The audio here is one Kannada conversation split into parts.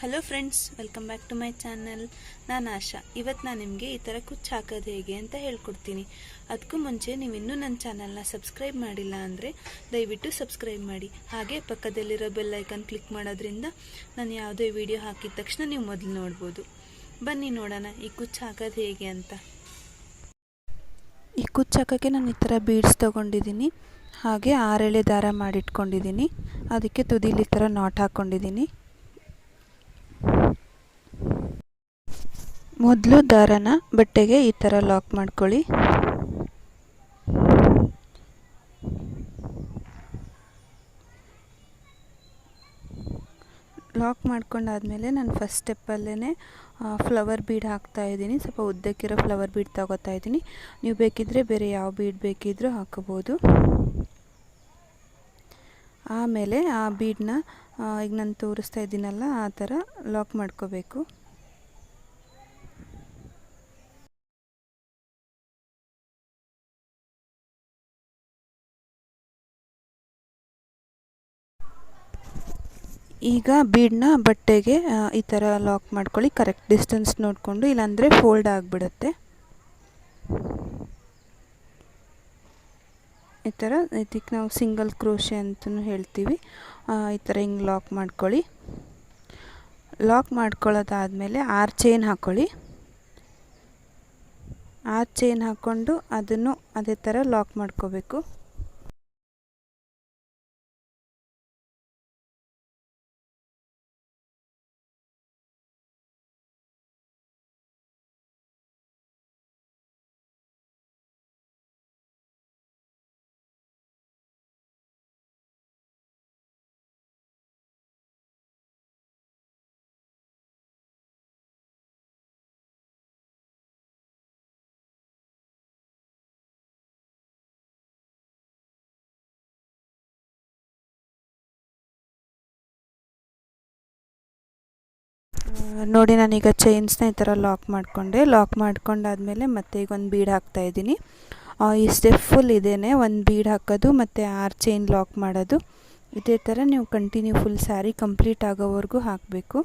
Hello friends welcome back to my channel ನಾನು ಆಶಾ. ಇವತ್ತು ನಾನು ನಿಮಗೆ ಈ ಥರ ಕುಚ್ಚು ಹಾಕೋದು ಹೇಗೆ ಅಂತ ಹೇಳ್ಕೊಡ್ತೀನಿ. ಅದಕ್ಕೂ ಮುಂಚೆ ನೀವು ಇನ್ನೂ ನನ್ನ ಚಾನಲ್ನ ಸಬ್ಸ್ಕ್ರೈಬ್ ಮಾಡಿಲ್ಲ ಅಂದರೆ ದಯವಿಟ್ಟು ಸಬ್ಸ್ಕ್ರೈಬ್ ಮಾಡಿ. ಹಾಗೆ ಪಕ್ಕದಲ್ಲಿರೋ ಬೆಲ್ ಐಕನ್ ಕ್ಲಿಕ್ ಮಾಡೋದ್ರಿಂದ ನಾನು ಯಾವುದೇ ವಿಡಿಯೋ ಹಾಕಿದ ತಕ್ಷಣ ನೀವು ಮೊದಲು ನೋಡ್ಬೋದು. ಬನ್ನಿ ನೋಡೋಣ ಈ ಕುಚ್ಚು ಹಾಕೋದು ಹೇಗೆ ಅಂತ. ಈ ಕುಚ್ಚು ಹಾಕೋಕ್ಕೆ ನಾನು ಈ ಥರ ಬೀಡ್ಸ್ ತೊಗೊಂಡಿದ್ದೀನಿ. ಹಾಗೆ ಆರೆಳೆ ದಾರ ಮಾಡಿಟ್ಕೊಂಡಿದ್ದೀನಿ. ಅದಕ್ಕೆ ತುದಿಲಿ ಈ ಥರ ನಾಟ್ ಹಾಕ್ಕೊಂಡಿದ್ದೀನಿ ಮೊದಲು ದಾರನ ಬಟ್ಟೆಗೆ ಈ ಥರ ಲಾಕ್ ಮಾಡ್ಕೊಳ್ಳಿ. ಲಾಕ್ ಮಾಡ್ಕೊಂಡಾದಮೇಲೆ ನಾನು ಫಸ್ಟ್ ಸ್ಟೆಪ್ಪಲ್ಲೇ ಫ್ಲವರ್ ಬೀಡ್ ಹಾಕ್ತಾ ಇದ್ದೀನಿ. ಸ್ವಲ್ಪ ಉದ್ದಕ್ಕಿರೋ ಫ್ಲವರ್ ಬೀಡ್ ತಗೋತಾ ಇದ್ದೀನಿ. ನೀವು ಬೇಕಿದ್ದರೆ ಬೇರೆ ಯಾವ ಬೀಡ್ ಬೇಕಿದ್ದರೂ ಹಾಕೋಬೋದು ಆಮೇಲೆ ಆ ಬೀಡನ್ನ ಈಗ ನಾನು ತೋರಿಸ್ತಾ ಇದ್ದೀನಲ್ಲ, ಆ ಥರ ಲಾಕ್ ಮಾಡ್ಕೋಬೇಕು. ಈಗ ಬೀಡನ್ನ ಬಟ್ಟೆಗೆ ಈ ಥರ ಲಾಕ್ ಮಾಡ್ಕೊಳ್ಳಿ. ಕರೆಕ್ಟ್ ಡಿಸ್ಟೆನ್ಸ್ ನೋಡಿಕೊಂಡು, ಇಲ್ಲಾಂದರೆ ಫೋಲ್ಡ್ ಆಗಿಬಿಡುತ್ತೆ. ಈ ಥರ ಇದಕ್ಕೆ ನಾವು ಸಿಂಗಲ್ ಕ್ರೋಶೆ ಅಂತಲೂ ಹೇಳ್ತೀವಿ. ಈ ಥರ ಹಿಂಗೆ ಲಾಕ್ ಮಾಡ್ಕೊಳ್ಳಿ. ಲಾಕ್ ಮಾಡ್ಕೊಳ್ಳೋದಾದಮೇಲೆ ಆರು ಚೈನ್ ಹಾಕ್ಕೊಳ್ಳಿ ಆರು ಚೈನ್ ಹಾಕ್ಕೊಂಡು ಅದನ್ನು ಅದೇ ಥರ ಲಾಕ್ ಮಾಡ್ಕೋಬೇಕು. ನೋಡಿ ನಾನೀಗ ಚೈನ್ಸ್ನ ಈ ಥರ ಲಾಕ್ ಮಾಡಿಕೊಂಡೆ. ಲಾಕ್ ಮಾಡ್ಕೊಂಡಾದಮೇಲೆ ಮತ್ತೆ ಈಗ ಒಂದು ಬೀಡ್ ಹಾಕ್ತಾಯಿದ್ದೀನಿ ಈ ಸ್ಟೆಪ್ ಫುಲ್ ಇದೇನೆ. ಒಂದು ಬೀಡ್ ಹಾಕೋದು ಮತ್ತು ಆರು ಚೈನ್ ಲಾಕ್ ಮಾಡೋದು. ಇದೇ ಥರ ನೀವು ಕಂಟಿನ್ಯೂ ಫುಲ್ ಸ್ಯಾರಿ ಕಂಪ್ಲೀಟ್ ಆಗೋವರೆಗೂ ಹಾಕಬೇಕು.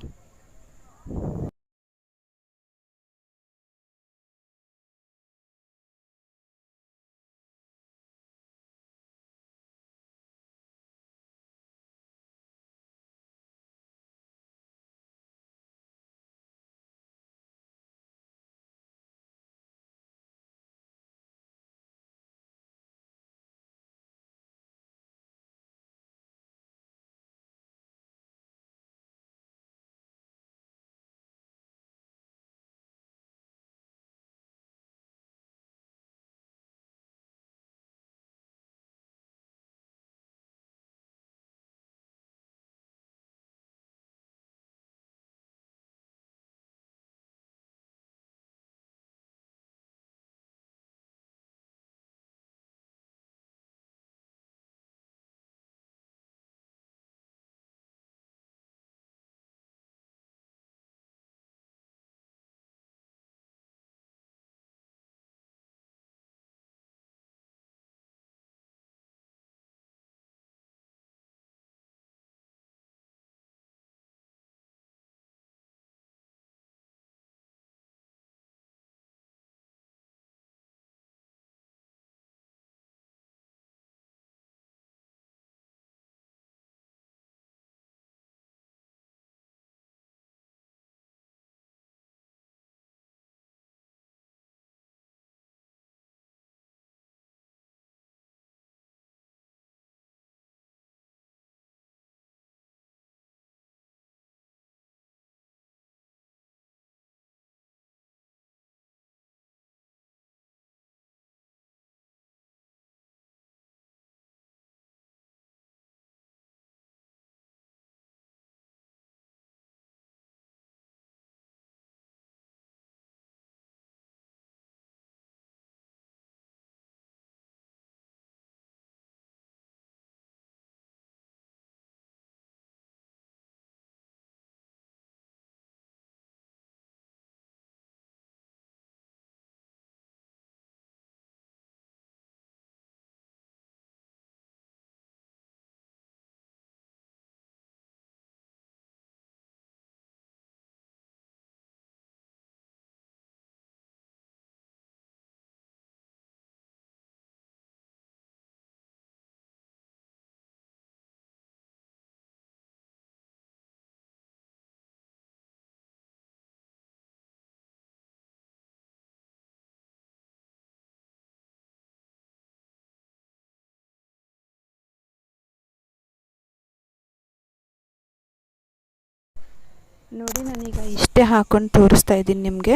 ನೋಡಿ, ನಾನೀಗ ಇಷ್ಟೇ ಹಾಕೊಂಡು ತೋರಿಸ್ತಾ ಇದ್ದೀನಿ ನಿಮಗೆ.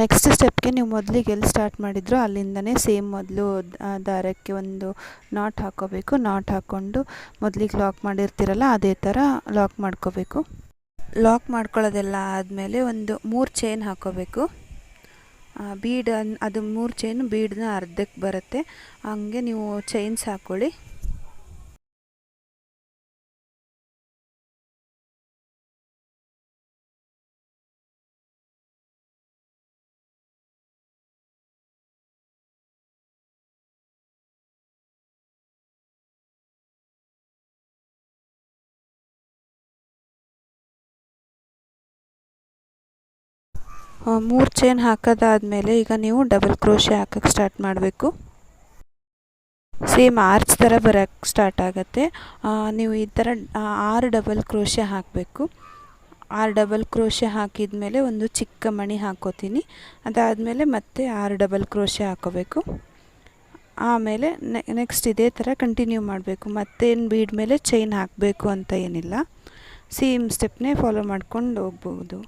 ನೆಕ್ಸ್ಟ್ ಸ್ಟೆಪ್ಗೆ ನೀವು ಮೊದಲಿಗೆ ಎಲ್ಲಿ ಸ್ಟಾರ್ಟ್ ಮಾಡಿದ್ರು ಅಲ್ಲಿಂದನೇ ಸೇಮ್ ಮೊದಲು ದಾರಕ್ಕೆ ಒಂದು ನಾಟ್ ಹಾಕೋಬೇಕು. ನಾಟ್ ಹಾಕ್ಕೊಂಡು ಮೊದಲಿಗೆ ಲಾಕ್ ಮಾಡಿರ್ತೀರಲ್ಲ, ಅದೇ ಥರ ಲಾಕ್ ಮಾಡ್ಕೋಬೇಕು. ಲಾಕ್ ಮಾಡ್ಕೊಳ್ಳೋದೆಲ್ಲ ಆದಮೇಲೆ ಒಂದು ಮೂರು ಚೈನ್ ಹಾಕೋಬೇಕು. ಬೀಡ್ ಅದು ಮೂರು ಚೈನ್ ಬೀಡನ್ನ ಅರ್ಧಕ್ಕೆ ಬರುತ್ತೆ. ಹಂಗೆ ನೀವು ಚೈನ್ಸ್ ಹಾಕ್ಕೊಳ್ಳಿ ಮೂರು ಚೈನ್ ಹಾಕೋದಾದಮೇಲೆ ಈಗ ನೀವು ಡಬಲ್ ಕ್ರೋಶೆ ಹಾಕೋಕ್ಕೆ ಸ್ಟಾರ್ಟ್ ಮಾಡಬೇಕು. ಸೇಮ್ ಆರ್ಚ್ ಥರ ಬರೋಕ್ಕೆ ಸ್ಟಾರ್ಟ್ ಆಗುತ್ತೆ. ನೀವು ಈ ಥರ ಆರು ಡಬಲ್ ಕ್ರೋಶೆ ಹಾಕಬೇಕು. ಆರು ಡಬಲ್ ಕ್ರೋಶೆ ಹಾಕಿದ ಮೇಲೆ ಒಂದು ಚಿಕ್ಕ ಮಣಿ ಹಾಕೋತೀನಿ. ಅದಾದಮೇಲೆ ಮತ್ತೆ ಆರು ಡಬಲ್ ಕ್ರೋಶೆ ಹಾಕೋಬೇಕು. ಆಮೇಲೆ ನೆಕ್ಸ್ಟ್ ಇದೇ ಥರ ಕಂಟಿನ್ಯೂ ಮಾಡಬೇಕು. ಮತ್ತೇನು ಬೀಡ್ ಮೇಲೆ ಚೈನ್ ಹಾಕಬೇಕು ಅಂತ ಏನಿಲ್ಲ. ಸೇಮ್ ಸ್ಟೆಪ್ನೇ ಫಾಲೋ ಮಾಡ್ಕೊಂಡು ಹೋಗ್ಬೋದು.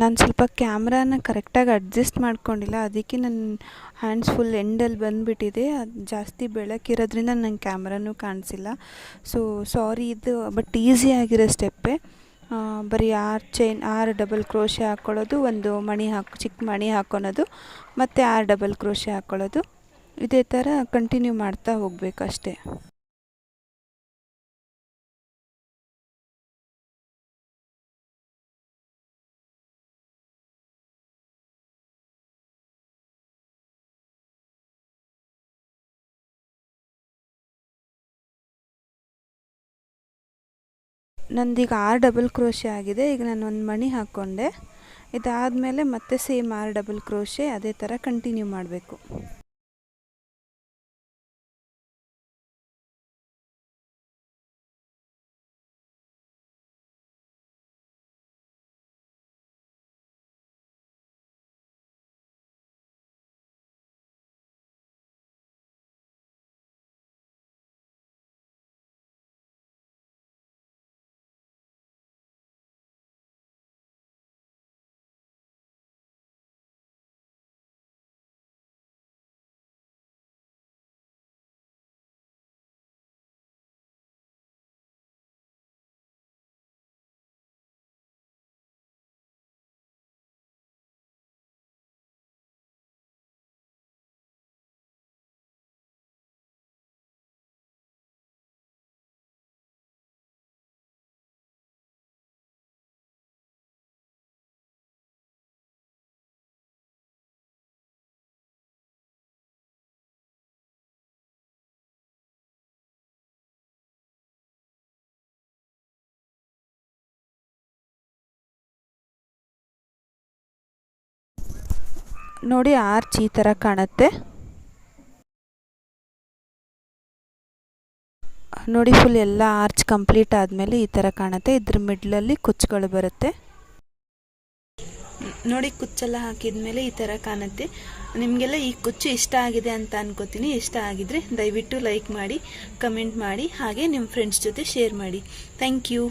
ನಾನು ಸ್ವಲ್ಪ ಕ್ಯಾಮ್ರಾನ ಕರೆಕ್ಟಾಗಿ ಅಡ್ಜಸ್ಟ್ ಮಾಡ್ಕೊಂಡಿಲ್ಲ. ಅದಕ್ಕೆ ನನ್ನ ಹ್ಯಾಂಡ್ಸ್ ಫುಲ್ ಎಂಡಲ್ಲಿ ಬಂದುಬಿಟ್ಟಿದೆ. ಅದು ಜಾಸ್ತಿ ಬೆಳಕಿರೋದ್ರಿಂದ ನಂಗೆ ಕ್ಯಾಮ್ರಾನೂ ಕಾಣಿಸಿಲ್ಲ. ಸೊ ಸಾರಿ ಇದು ಬಟ್ ಈಸಿ ಆಗಿರೋ ಸ್ಟೆಪ್ಪೇ ಬರೀ ಆರು ಚೈನ್ ಆರು ಡಬಲ್ ಕ್ರೋಶೆ ಹಾಕ್ಕೊಳ್ಳೋದು ಒಂದು ಮಣಿ ಹಾಕಿ ಚಿಕ್ಕ ಮಣಿ ಹಾಕ್ಕೊಳೋದು ಮತ್ತು ಆರು ಡಬಲ್ ಕ್ರೋಶೆ ಹಾಕ್ಕೊಳ್ಳೋದು ಇದೇ ಥರ ಕಂಟಿನ್ಯೂ ಮಾಡ್ತಾ ಹೋಗಬೇಕು ನಂದೀಗ ಆರು ಡಬಲ್ ಕ್ರೋಶೆ ಆಗಿದೆ. ಈಗ ನಾನು ಒಂದು ಮಣಿ ಹಾಕ್ಕೊಂಡೆ ಇದಾದಮೇಲೆ ಮತ್ತೆ ಸೇಮ್ ಆರು ಡಬಲ್ ಕ್ರೋಶೆ ಅದೇ ಥರ ಕಂಟಿನ್ಯೂ ಮಾಡಬೇಕು. ನೋಡಿ ಆರ್ಚ್ ಈ ಥರ ಕಾಣುತ್ತೆ. ನೋಡಿ ಫುಲ್ ಎಲ್ಲ ಆರ್ಚ್ ಕಂಪ್ಲೀಟ್ ಆದಮೇಲೆ ಈ ಥರ ಕಾಣುತ್ತೆ. ಇದ್ರ ಮಿಡ್ಲಲ್ಲಿ ಕುಚ್ಚುಗಳು ಬರುತ್ತೆ. ನೋಡಿ ಕುಚ್ಚೆಲ್ಲ ಹಾಕಿದ ಮೇಲೆ ಈ ಥರ ಕಾಣುತ್ತೆ. ನಿಮಗೆಲ್ಲ ಈ ಕುಚ್ಚು ಇಷ್ಟ ಆಗಿದೆ ಅಂತ ಅನ್ಕೋತೀನಿ. ಇಷ್ಟ ಆಗಿದ್ರೆ ದಯವಿಟ್ಟು ಲೈಕ್ ಮಾಡಿ ಕಮೆಂಟ್ ಮಾಡಿ, ಹಾಗೆ ನಿಮ್ಮ ಫ್ರೆಂಡ್ಸ್ ಜೊತೆ ಶೇರ್ ಮಾಡಿ. Thank you